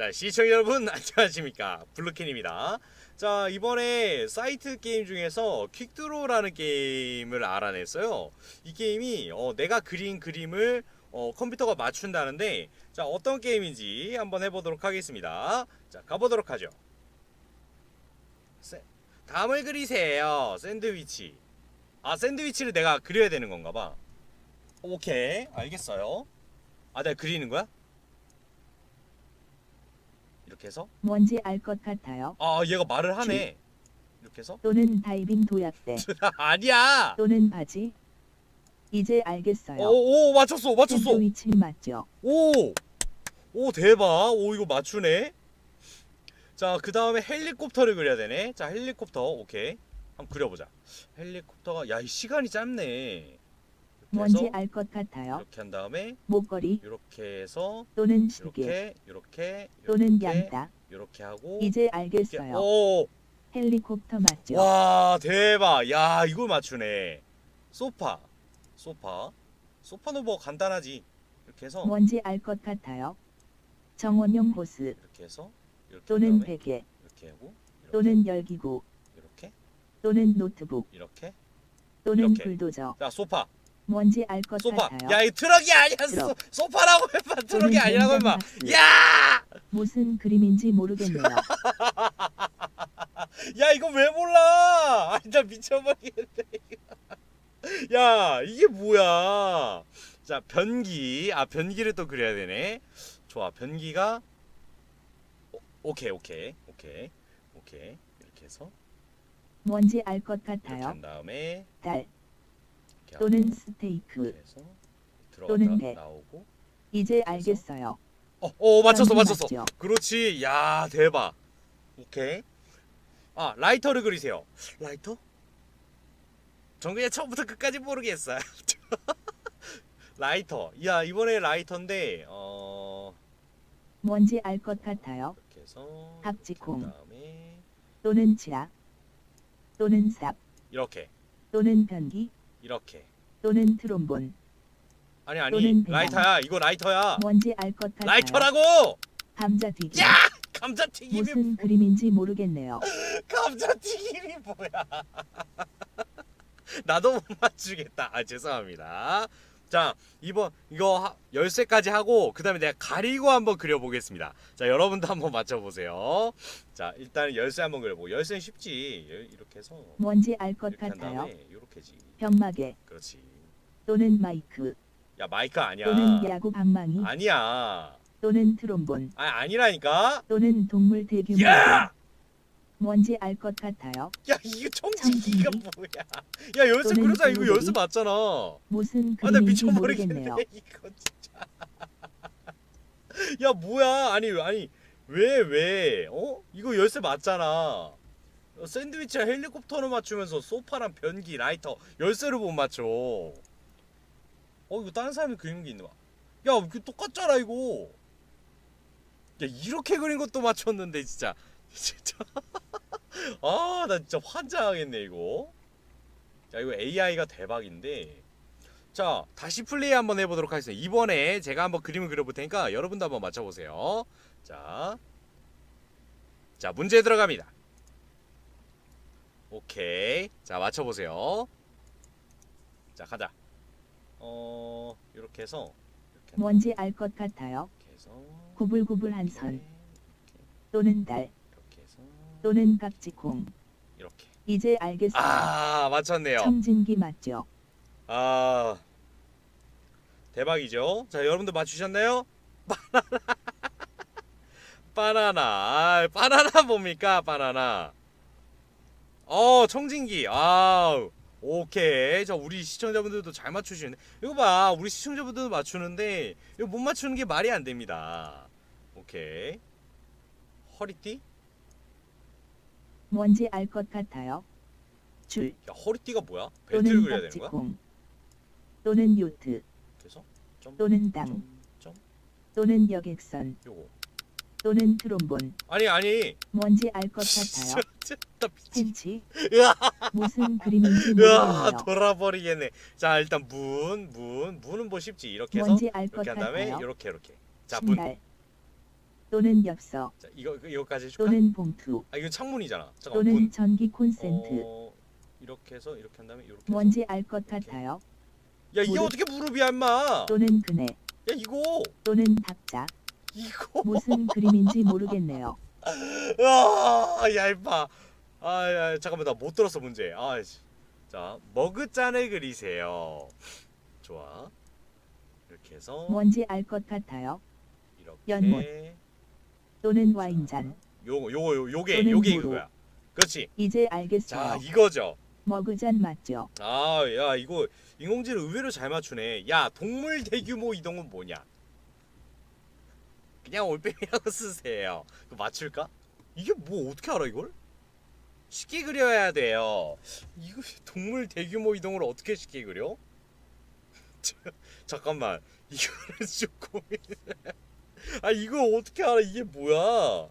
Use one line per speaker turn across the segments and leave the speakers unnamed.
자 시청자 여러분 안녕하십니까 블루캔입니다. 자 이번에 사이트 게임 중에서 퀵드로라는 게임을 알아냈어요. 이 게임이 어, 내가 그린 그림을 어, 컴퓨터가 맞춘다는데 자 어떤 게임인지 한번 해보도록 하겠습니다. 자 가보도록 하죠. 세, 감을 그리세요. 샌드위치. 아 샌드위치를 내가 그려야 되는 건가 봐. 오케이 알겠어요. 아 내가 그리는 거야? 이렇게 해서?
뭔지 알 것 같아요.
아 얘가 말을 하네. 이렇게 해서?
또는 다이빙 도약대.
아니야.
또는 바지. 이제 알겠어요.
오오 맞췄어 맞췄어.
샌드위치 맞죠?
오 오 대박. 오 이거 맞추네. 자 그 다음에 헬리콥터를 그려야 되네. 자 헬리콥터 오케이. 한번 그려보자. 헬리콥터가 야 이 시간이 짧네
뭔지 알 것 같아요.
이렇게 한 다음에
목걸이
이렇게 해서
또는 시계
이렇게 이렇게
또는
이렇게
양따.
이렇게 하고
이제
이렇게
알겠어요.
오
헬리콥터 맞죠?
와 대박 야 이걸 맞추네 소파 소파 소파는 뭐 간단하지 이렇게 해서
뭔지 알 것 같아요. 정원용 호스
이렇게 해서 이렇게
또는
한 다음에
베개
이렇게 하고 이렇게,
또는 열기구
이렇게
또는 노트북
이렇게
또는
이렇게.
불도저.
자 소파
뭔지 알 것
소파
같아요.
야 이 트럭이 아니었어
트럭.
소파라고 해봐 트럭이 아니라고 해봐
전장박스.
야!
무슨 그림인지 모르겠네요.
야 이거 왜 몰라 아니 나 미쳐버리겠네 이거. 야 이게 뭐야 자 변기 아 변기를 또 그려야 되네 좋아 변기가 오, 오케이 오케이 오케이 오케이 이렇게 해서
뭔지 알 것
이렇게
같아요.
한 다음에 하고
또는 스테이크.
이렇게 해서
또는
들어갔다
배.
나오고
이제 알겠어요.
어, 어 맞췄어
사람이
맞췄어
맞죠?
그렇지 야 대박 오케이 아 라이터를 그리세요 라이터? 전 그냥 처음부터 끝까지 모르겠어 라이터 야 이번에 라이터인데 어
뭔지 알 것 같아요.
이렇게 해서
박지콩.
그 다음에
또는 치아 또는 삽
이렇게
또는 변기
이렇게
또는 트롬본.
아니 아니
또는 배낭.
라이터야 이거 라이터야
뭔지 알 것 같아요.
라이터라고
감자튀김.
야 감자튀김이
무슨 그림인지 모르겠네요.
감자튀김이 뭐야? 나도 못 맞추겠다. 아 죄송합니다. 자 이번 이거 하, 열쇠까지 하고 그 다음에 내가 가리고 한번 그려보겠습니다. 자 여러분도 한번 맞춰보세요. 자 일단 열쇠 한번 그려보고 열쇠는 쉽지. 열- 이렇게 해서
뭔지 알 것 같아요.
이렇게지.
병마개
그렇지.
또는 마이크
야 마이크 아니야.
또는 야구 방망이
아니야.
또는 트롬본
아 아니라니까.
또는 동물 대규모
야!
뭔지 알 것 같아요.
야 이거 청진기가
청진기?
뭐야? 야 열쇠
또는
그러자 이거? 열쇠 맞잖아.
무슨
아, 나
그림인지
미쳐버리겠네
모르겠네요.
이거 진짜. 야 뭐야? 아니 아니 왜 왜? 어? 이거 열쇠 맞잖아. 어, 샌드위치랑 헬리콥터를 맞추면서 소파랑 변기, 라이터 열쇠를 못 맞춰. 어 이거 다른 사람이 그리는 게 있나 봐. 야 이거 똑같잖아 이거. 야 이렇게 그린 것도 맞췄는데 진짜 진짜. 아 나 진짜 환장하겠네 이거. 자 이거 AI가 대박인데. 자 다시 플레이 한번 해보도록 하겠습니다. 이번에 제가 한번 그림을 그려볼 테니까 여러분도 한번 맞춰보세요. 자, 자 문제 들어갑니다. 오케이. 자 맞춰보세요. 자 가자. 어 이렇게 해서 이렇게. 한
뭔지 알 것 같아요.
이렇게 해서.
구불구불한 선. 또는 달 또는 박지콩.
이렇게.
이제 알겠어요.
아 맞췄네요.
청진기 맞죠?
아 대박이죠. 자 여러분들 맞추셨나요? 바나나. 바나나 아, 바나나 뭡니까? 바나나. 어 청진기. 아 오케이. 자 우리 시청자분들도 잘 맞추시네. 이거 봐 우리 시청자분들도 맞추는데 이거 못 맞추는 게 말이 안 됩니다. 오케이. 허리띠
뭔지 알 것 같아요. 줄.
야 허리띠가 뭐야? 벨트를
또는
그려야 되는 거야?
박지콩. 또는 요트.
그래서 점
또는 땅.
점, 점
또는 여객선.
요거.
또는 트롬본.
아니 아니.
뭔지 알 것 같아요.
진짜
펜치.
으아,
무슨 그림인지
으아
모르겠네요.
돌아버리겠네. 자 일단 문, 문, 문 은 뭐 쉽지? 이렇게 해서
뭔지 알 것
이렇게 한 다음에
같아요.
이렇게 이렇게. 자 문,
신발 또는 엽서
자 이거 이거까지 해줄까?
또는 봉투
아 이건 창문이잖아. 잠깐
또는
문.
전기 콘센트
어, 이렇게 해서 이렇게 한 다음에 이렇게.
뭔지 알 것 같아요.
야 이게
무릎.
어떻게 무릎이야 임마?
또는 그네
야 이거
또는 탁자
이거.
무슨 그림인지 모르겠네요.
아, 야 임마. 아, 야, 잠깐만 나 못 들었어 문제. 아, 씨. 자 머그잔을 그리세요. 좋아. 이렇게 해서
뭔지 알 것 같아요.
이렇게.
연못. 또는 와인잔
요거 요거 요- 요게
또는
요게. 이거야. 그렇지.
이제
자
알겠어요.
이거죠.
머그잔 맞죠?
아, 야 이거 인공지능 의외로 잘 맞추네. 야 동물 대규모 이동은 뭐냐? 그냥 올빼미라고 쓰세요. 그 맞출까? 이게 뭐 어떻게 알아 이걸? 쉽게 그려야 돼요. 이거 동물 대규모 이동을 어떻게 쉽게 그려? 자, 잠깐만 이거는 좀 고민. 아 이거 어떻게 알아? 이게 뭐야?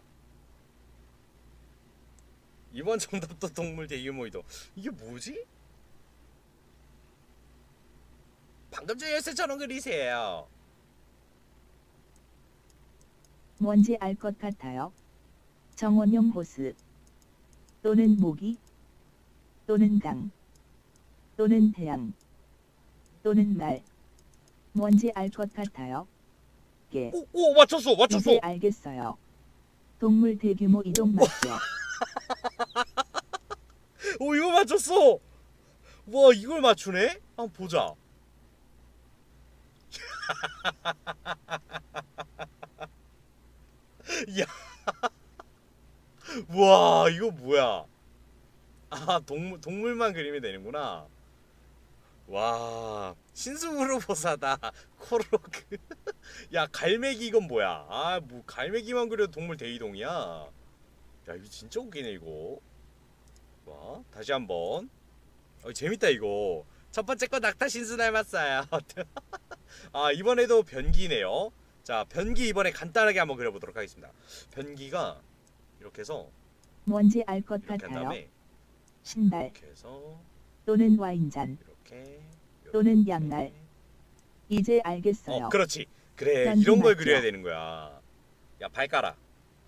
이번 정답도 동물 대규모 이동. 이게 뭐지? 방금 전 열쇠처럼 그리세요.
뭔지 알 것 같아요. 정원용 호스 또는 모기 또는 강 또는 태양 또는 말 뭔지 알 것 같아요. 개
오, 오 맞췄어, 맞췄어.
이제 알겠어요. 동물 대규모 이동 맞죠?
오 이거 맞췄어. 와 이걸 맞추네? 한번 보자. 야, 와 이거 뭐야? 아 동물 동물만 그리면 되는구나. 와 신수무르보사다 코로그. 야 갈매기 이건 뭐야? 아 뭐 갈매기만 그려도 동물 대이동이야. 야 이거 진짜 웃기네 이거. 와 다시 한번. 어, 재밌다 이거. 첫 번째 거 낙타 신수 닮았어요. 아 이번에도 변기네요. 자 변기 이번에 간단하게 한번 그려보도록 하겠습니다. 변기가 이렇게 해서
뭔지 알 것
이렇게 한
같아요.
다음에
신발
이렇게 해서
또는 와인잔 또는. 양날. 이제 알겠어요.
어 그렇지. 그래 이런 걸
맞죠?
그려야 되는 거야. 야 발가락.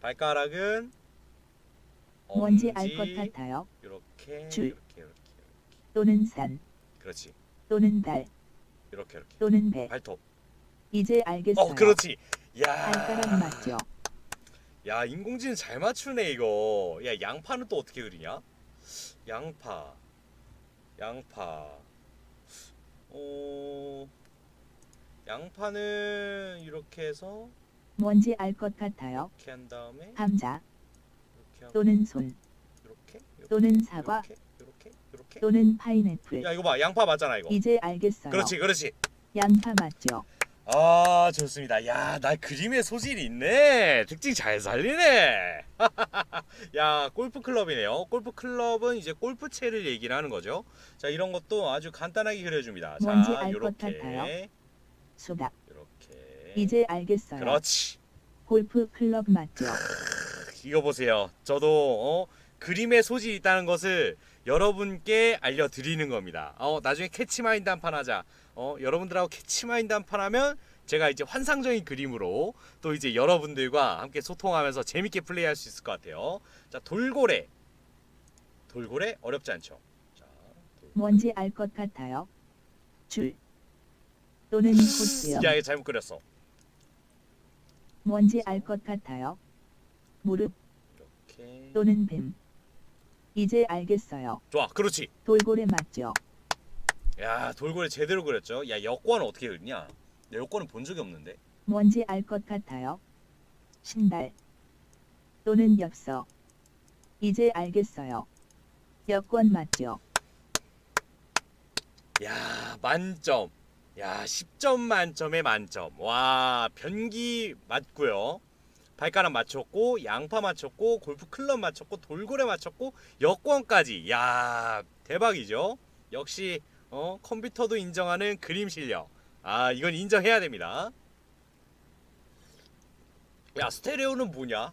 발가락은 뭔지
알 것 같아요.
이렇게
줄.
이렇게 이렇게
또는 산
그렇지.
또는 달
이렇게 이렇게
또는 배
발톱.
이제 알겠어요.
어 그렇지. 야.
발가락 맞죠?
야 인공지능 잘 맞추네 이거 야 양파는 또 어떻게 그리냐 양파 양파 어 양파는 이렇게 해서
뭔지 알 것 같아요.
이렇게 한 다음에
감자
이렇게 하고
또는 손
이렇게 이렇게,
또는 사과
이렇게 이렇게 이렇게
또는 파인애플.
야 이거 봐 양파 맞잖아 이거
이제 알겠어요.
그렇지 그렇지
양파 맞죠?
아 좋습니다. 야 나 그림에 소질이 있네. 특징 잘 살리네. 야 골프 클럽이네요. 골프 클럽은 이제 골프채를 얘기를 하는 거죠. 자 이런 것도 아주 간단하게 그려줍니다.
뭔지
자
알것
요렇게.
같아요. 수박.
요렇게.
이제 알겠어요.
그렇지.
골프 클럽 맞죠?
이거 보세요. 저도 어, 그림에 소질이 있다는 것을 여러분께 알려드리는 겁니다. 어, 나중에 캐치마인드 한 판 하자 어, 여러분들하고 캐치마인드 한 판 하면 제가 이제 환상적인 그림으로 또 이제 여러분들과 함께 소통하면서 재밌게 플레이할 수 있을 것 같아요 자 돌고래 돌고래 어렵지 않죠 자, 돌고래.
뭔지 알 것 같아요. 줄 또는 호스요.
야 이거 잘못 그렸어
뭔지 알 것 같아요. 무릎
이렇게
또는 뱀. 이제 알겠어요.
좋아 그렇지
돌고래 맞죠?
야 돌고래 제대로 그렸죠? 야 여권은 어떻게 그리냐? 내 여권은 본 적이 없는데.
뭔지 알 것 같아요. 신발. 또는 엽서. 이제 알겠어요. 여권 맞죠?
야 만점. 야 10점 만점에 만점. 와 변기 맞고요. 발가락 맞췄고 양파 맞췄고 골프 클럽 맞췄고 돌고래 맞췄고 여권까지. 야 대박이죠? 역시 어? 컴퓨터도 인정하는 그림 실력. 아 이건 인정해야 됩니다. 야 스테레오는 뭐냐?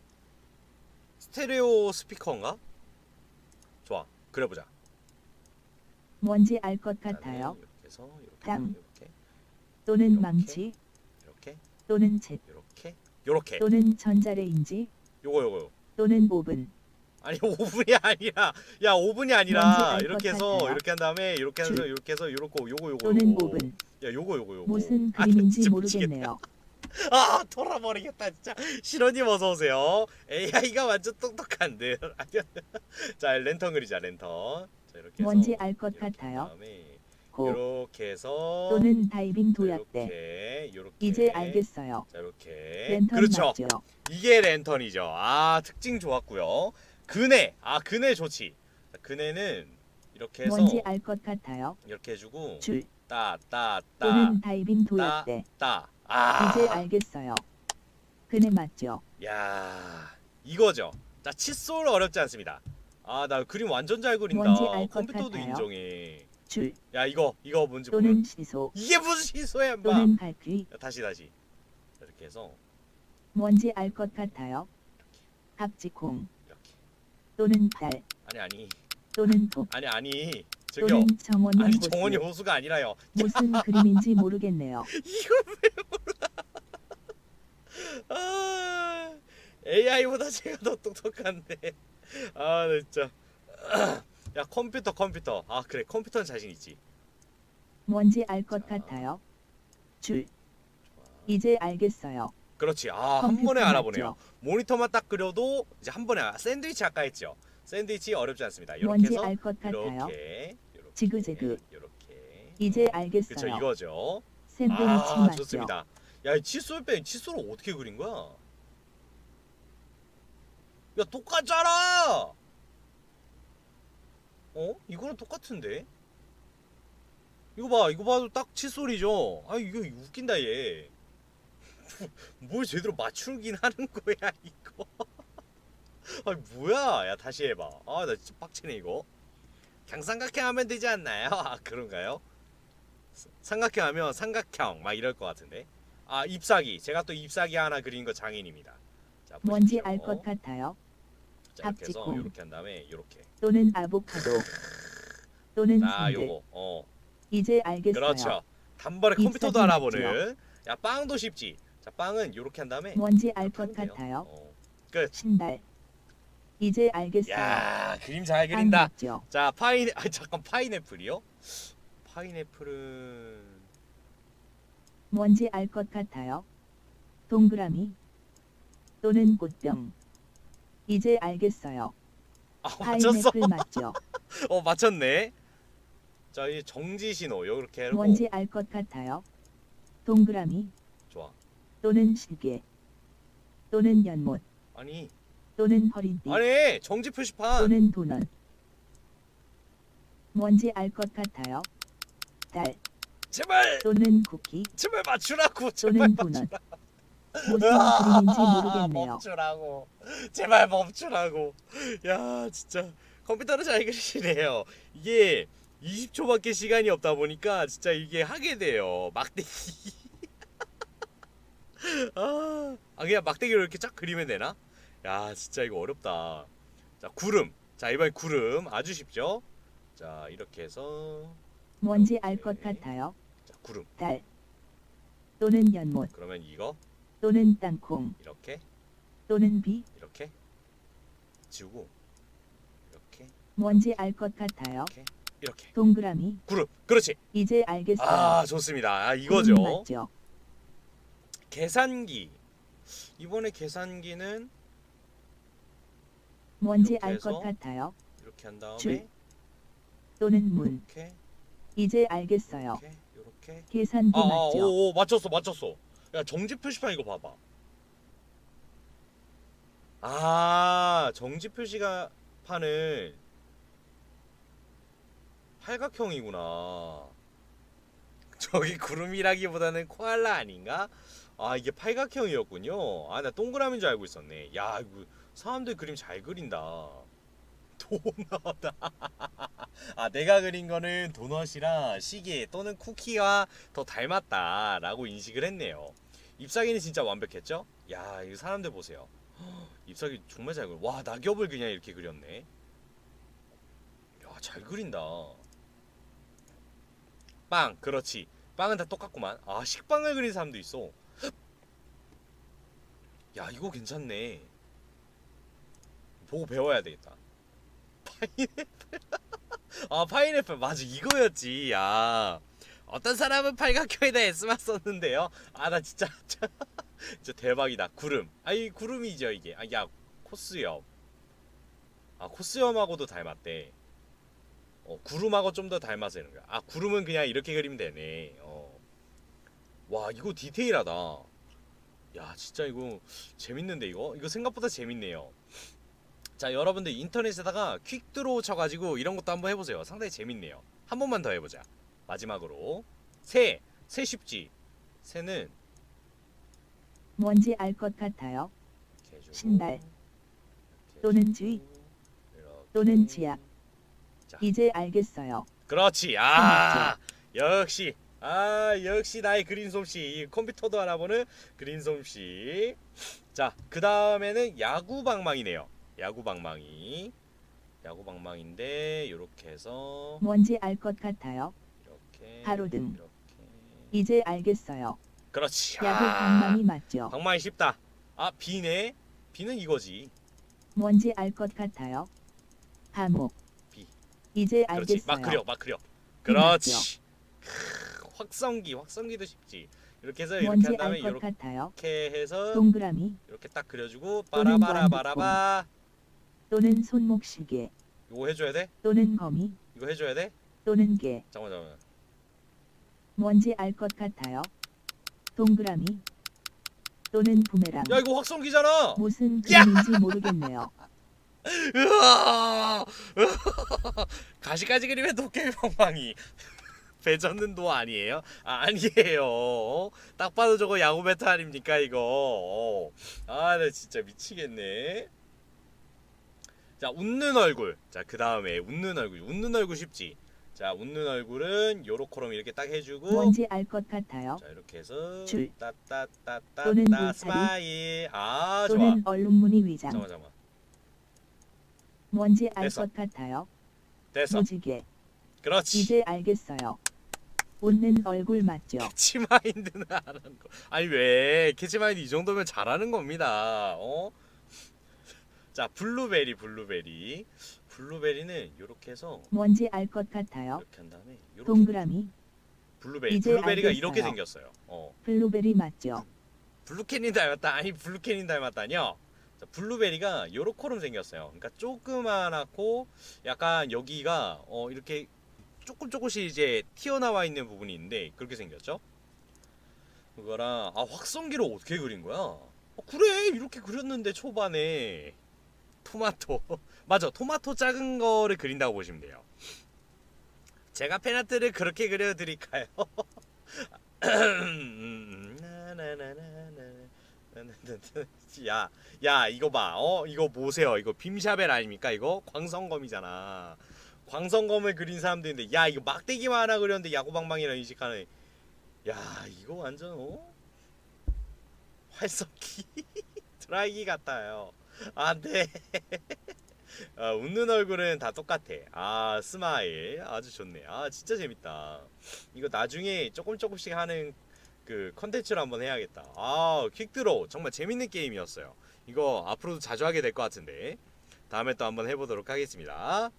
스테레오 스피커인가? 좋아 그려보자.
뭔지 알 것 같아요.
이렇게 해서 이렇게
땅.
이렇게.
또는
이렇게.
망치.
이렇게.
또는 책.
이렇게. 요렇게.
또는 전자레인지.
요거 요거
또는 오븐
아니 5분이 아니라 야 5분이 아니라
알것
이렇게 해서
같아요.
이렇게 한 다음에 이렇게 해서
줄.
이렇게 해서 요렇고 요거 요거
또는
요거
오븐
야 요거 요거 요거
무슨
아,
그림인지
진짜 미치겠네.
모르겠네요.
아 돌아버리겠다 진짜 신원님 어서 오세요 AI가 완전 똑똑한데 자 랜턴 그리자 랜턴 자 이렇게 해서
뭔지 알 것
이렇게 한
같아요.
다음에
고
이렇게 해서
또는 다이빙 도약대
이렇게 이렇게
이제 알겠어요.
자 이렇게
랜턴
그렇죠
맞죠?
이게 랜턴이죠 아 특징 좋았고요 그네 아 그네 좋지 자, 그네는 이렇게 해서
뭔지 알 것 같아요.
이렇게 해주고
줄
따 따따따
또는 다이빙 도약대
아,
이제 알겠어요. 그네 맞죠?
야 이거죠. 자 칫솔 어렵지 않습니다. 아 나 그림 완전 잘 그린다.
뭔지 알것
컴퓨터도
같아요.
인정해.
줄
야 이거 이거 뭔지.
또는 시소
이게 무슨 시소야 인마.
또는 갈퀴
야, 다시 다시. 자, 이렇게 해서
뭔지 알 것 같아요. 합지콩
이렇게.
또는 달
아니 아니
또는 톱
아니 아니 저기요.
또는 정원용
아니 정원이 호수가 아니라요.
무슨 그림인지 모르겠네요.
이거 왜 몰라? 아 AI보다 제가 더 똑똑한데. 아나 진짜. 야 컴퓨터 컴퓨터. 아 그래 컴퓨터는 자신 있지.
뭔지 알 것 같아요. 줄 이제 알겠어요.
그렇지. 아, 한 번에 알아보네요. 모니터만 딱 그려도 이제 한 번에 알아. 샌드위치 아까 했죠. 샌드위치 어렵지 않습니다. 이렇게
뭔지
해서
알 것 같아요.
이렇게 이렇게
지그재그.
이렇게
이제
그렇죠.
알겠어요.
이거죠.
샌드위치
아,
맞죠?
좋습니다. 야, 이 칫솔 뺀 칫솔을 어떻게 그린 거야? 야, 똑같잖아. 어? 이거랑 똑같은데? 이거 봐, 이거 봐도 딱 칫솔이죠. 아, 이거 웃긴다 얘. 뭘 제대로 맞추긴 하는 거야 이거. 아, 뭐야? 야, 다시 해봐. 아, 나 진짜 빡치네 이거. 그냥 삼각형 하면 되지 않나요? 아, 그런가요? 삼각형 하면 삼각형 막 이럴 것 같은데. 아 잎사귀. 제가 또 잎사귀 하나 그린 거 장인입니다. 자,
뭔지. 알 것 같아요.
자, 이렇게 해서. 이렇게 한 다음에 이렇게.
또는 아보카도 또는
자,
샌드
요거. 어.
이제 알겠어요.
그렇죠. 단번에
잎사귀
컴퓨터도 알아보는. 야, 빵도 쉽지. 자, 빵은 이렇게 한 다음에
뭔지 알 것
하면 돼요.
같아요.
어.
신발 이제 알겠어요.
야, 그림
잘빵
그린다. 자, 파인 아 잠깐 파인애플이요? 파인애플은
뭔지 알 것 같아요. 동그라미 또는 꽃병 이제 알겠어요.
아, 맞췄어.
파인애플 맞죠?
어, 맞췄네. 자, 이 정지 신호 이렇게 하고
뭔지 알 것 같아요. 동그라미. 또는 시계 또는 연못
아니,
또는 허리띠
아니, 정지 표시판.
또는 도넛 뭔지 알 것 같아요. 달
제발,
또는 쿠키
제발 맞추라고. 제발
또는 도넛
맞추라.
무슨 그림인지 모르겠네요.
멈추라고. 제발 멈추라고. 야, 진짜 컴퓨터를 잘 그리시네요. 이게 20초밖에 시간이 없다 보니까 진짜 이게 하게 돼요. 막대기. 아, 아 그냥 막대기로 이렇게 쫙 그리면 되나? 야, 진짜 이거 어렵다. 자, 구름. 자, 이번엔 구름 아주 쉽죠? 자, 이렇게 해서
뭔지 알 것 같아요.
자, 구름.
달 또는 연못
그러면 이거
또는 땅콩
이렇게
또는 비
이렇게 지우고 이렇게
뭔지 알 것 같아요.
이렇게 이렇게
동그라미
구름. 그렇지.
이제 알겠어요.
아, 좋습니다. 아, 이거죠.
구름 맞죠?
계산기. 이번에 계산기는
뭔지
이렇게
알
해서
것 같아요.
이렇게 한 다음에
줄. 또는 문
이렇게
이제 알겠어요.
이렇게 이렇게
계산기
아, 아,
맞죠?
오, 오, 맞췄어, 맞췄어. 야, 정지 표시판 이거 봐봐. 아, 정지 표시가 판을 팔각형이구나. 저기 구름이라기보다는 코알라 아닌가? 아, 이게 팔각형이었군요. 아, 나 동그라미인 줄 알고 있었네. 야, 이거 사람들 그림 잘 그린다. 도넛. 아, 내가 그린 거는 도넛이랑 시계 또는 쿠키와 더 닮았다라고 인식을 했네요. ip사귀는 진짜 완벽했죠? 야, 이 사람들 보세요. 헉, ip사귀 정말 잘 그려. 와, 낙엽을 그냥 이렇게 그렸네. 야, 잘 그린다. 빵, 그렇지. 빵은 다 똑같구만. 아, 식빵을 그린 사람도 있어. 야 이거 괜찮네. 보고 배워야 되겠다. 파인애플. 아 파인애플 맞아 이거였지. 야 어떤 사람은 팔각형에다 S만 썼는데요. 아 나 진짜 진짜 대박이다. 구름. 아이 구름이죠 이게. 아 야 코스염. 아 코스염하고도 닮았대. 어 구름하고 좀 더 닮아서 이런 거야. 아 구름은 그냥 이렇게 그리면 되네. 어. 와 이거 디테일하다. 야 진짜 이거 재밌는데 이거 이거 생각보다 재밌네요. 자 여러분들 인터넷에다가 퀵드로우 쳐가지고 이런 것도 한번 해보세요. 상당히 재밌네요. 한 번만 더 해보자. 마지막으로 새, 새 쉽지. 새는
뭔지 알 것 같아요.
이렇게 해주고,
신발
이렇게
또는
해주고,
주의
이렇게.
또는 지압.
자.
이제 알겠어요.
그렇지. 아 역시 아 역시 나의 그린 솜씨 이 컴퓨터도 알아보는 그린 솜씨. 자그 다음에는 야구 방망이네요. 야구 방망이. 야구 방망인데 이렇게 해서
뭔지 알 것 같아요.
이렇게
가로등.
이렇게
이제 알겠어요.
그렇지.
야구
아,
방망이 맞죠?
방망이 쉽다. 아 비네. 비는 이거지.
뭔지 알 것 같아요. 감옥.
비.
이제
그렇지.
알겠어요.
막 그려, 막 그려.
비
그렇지. 크, 확성기, 확성기도 쉽지. 이렇게 해서 이렇게
뭔지
한 다음에
알 것
이렇게
같아요.
해서
동그라미
이렇게 딱 그려주고
또는
빠라바라바라바.
또는 손목시계
이거 해줘야 돼?
또는 거미
이거 해줘야 돼?
또는 개.
잠깐 잠깐.
뭔지 알 것 같아요. 동그라미 또는 부메랑.
야 이거 확성기잖아.
무슨
야!
그림인지 모르겠네요.
으아! 가시까지 그리면 도깨비 방망이. 배 젓는 도 아니에요? 아, 아니에요. 딱 봐도 저거 야구 배트 아닙니까 이거. 아, 나 진짜 미치겠네. 자, 웃는 얼굴. 자, 그 다음에 웃는 얼굴. 웃는 얼굴 쉽지. 자, 웃는 얼굴은 요렇게럼 이렇게 딱 해주고.
뭔지 알 것 같아요.
자, 이렇게 해서
줄.
따따따따따
또는 울타리.
스마일. 아, 좋아.
또는 얼룩무늬 위장.
잠깐 잠깐.
뭔지 알
됐어.
것 같아요.
됐어.
무지개.
그렇지.
이제 알겠어요. 웃는 얼굴 맞죠?
캐치마인드는 하는 거. 아니 왜 캐치마인드 이 정도면 잘하는 겁니다. 어? 자 블루베리 블루베리 블루베리는 이렇게 해서
뭔지 알 것 같아요.
이렇게 한 다음에 이렇게
동그라미
블루베리
이제
블루베리가
알겠어요.
이렇게 생겼어요. 어
블루베리 맞죠?
블루캐닌 닮았다 아니 블루캐닌 닮았다뇨. 자, 블루베리가 요렇게름 생겼어요. 그러니까 조그만하고 약간 여기가 어 이렇게 조금 조금씩 이제 튀어나와 있는 부분이 있는데 그렇게 생겼죠. 그거랑 아 확성기로 어떻게 그린 거야? 어, 그래 이렇게 그렸는데 초반에 토마토 맞아 토마토 작은 거를 그린다고 보시면 돼요. 제가 페나트를 그렇게 그려드릴까요? 야, 야 이거 봐, 어 이거 보세요, 이거 빔샤벨 아닙니까 이거 광선검이잖아. 광선검을 그린 사람도 있는데, 야 이거 막대기만 하나 그렸는데 야구방망이랑 인식하네. 야 이거 완전 어 활성기 드라이기 같아요. 안돼. 아, 웃는 얼굴은 다 똑같아. 아 스마일 아주 좋네. 아 진짜 재밌다. 이거 나중에 조금 조금씩 하는 그 컨텐츠를 한번 해야겠다. 아 퀵드로우 정말 재밌는 게임이었어요. 이거 앞으로도 자주 하게 될 것 같은데 다음에 또 한번 해보도록 하겠습니다.